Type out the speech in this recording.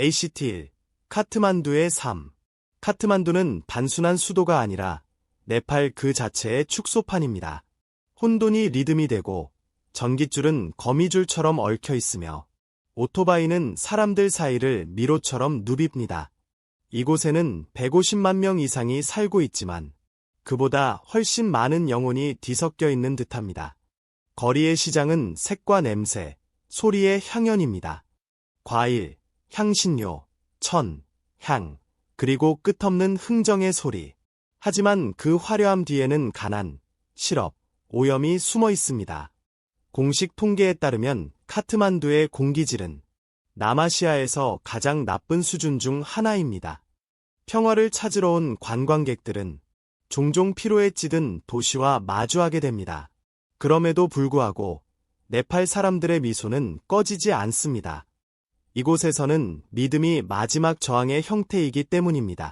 ACT1 카트만두의 삶 카트만두는 단순한 수도가 아니라 네팔 그 자체의 축소판입니다. 혼돈이 리듬이 되고 전깃줄은 거미줄처럼 얽혀 있으며 오토바이는 사람들 사이를 미로처럼 누빕니다. 이곳에는 150만 명 이상이 살고 있지만 그보다 훨씬 많은 영혼이 뒤섞여 있는 듯합니다. 거리의 시장은 색과 냄새, 소리의 향연입니다. 과일, 향신료, 천, 향, 그리고 끝없는 흥정의 소리. 하지만 그 화려함 뒤에는 가난, 실업, 오염이 숨어 있습니다. 공식 통계에 따르면 카트만두의 공기질은 남아시아에서 가장 나쁜 수준 중 하나입니다. 평화를 찾으러 온 관광객들은 종종 피로에 찌든 도시와 마주하게 됩니다. 그럼에도 불구하고 네팔 사람들의 미소는 꺼지지 않습니다. 이곳에서는 믿음이 마지막 저항의 형태이기 때문입니다.